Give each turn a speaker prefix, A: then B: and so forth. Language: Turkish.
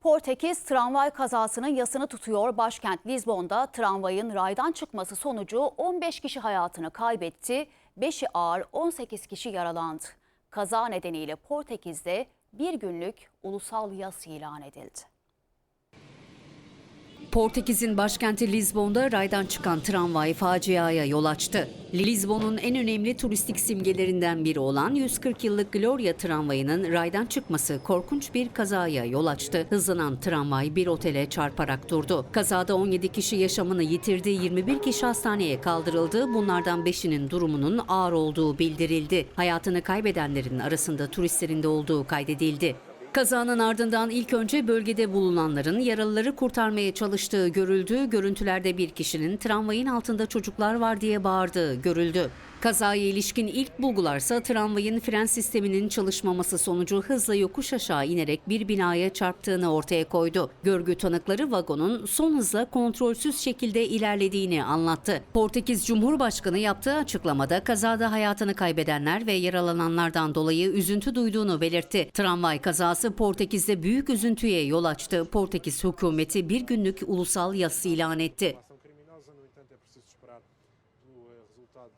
A: Portekiz tramvay kazasının yasını tutuyor. Başkent Lizbon'da tramvayın raydan çıkması sonucu 15 kişi hayatını kaybetti. 5'i ağır 18 kişi yaralandı. Kaza nedeniyle Portekiz'de bir günlük ulusal yas ilan edildi.
B: Portekiz'in başkenti Lizbon'da raydan çıkan tramvay faciaya yol açtı. Lizbon'un en önemli turistik simgelerinden biri olan 140 yıllık Gloria tramvayının raydan çıkması korkunç bir kazaya yol açtı. Hızlanan tramvay bir otele çarparak durdu. Kazada 17 kişi yaşamını yitirdi, 21 kişi hastaneye kaldırıldı. Bunlardan 5'inin durumunun ağır olduğu bildirildi. Hayatını kaybedenlerin arasında turistlerin de olduğu kaydedildi. Kazanın ardından ilk önce bölgede bulunanların yaralıları kurtarmaya çalıştığı görüldü. Görüntülerde bir kişinin tramvayın altında çocuklar var diye bağırdığı görüldü. Kazaya ilişkin ilk bulgularsa tramvayın fren sisteminin çalışmaması sonucu hızla yokuş aşağı inerek bir binaya çarptığını ortaya koydu. Görgü tanıkları vagonun son hızla kontrolsüz şekilde ilerlediğini anlattı. Portekiz Cumhurbaşkanı yaptığı açıklamada kazada hayatını kaybedenler ve yaralananlardan dolayı üzüntü duyduğunu belirtti. Tramvay kazası Portekiz'de büyük üzüntüye yol açtı. Portekiz hükümeti bir günlük ulusal yas ilan etti.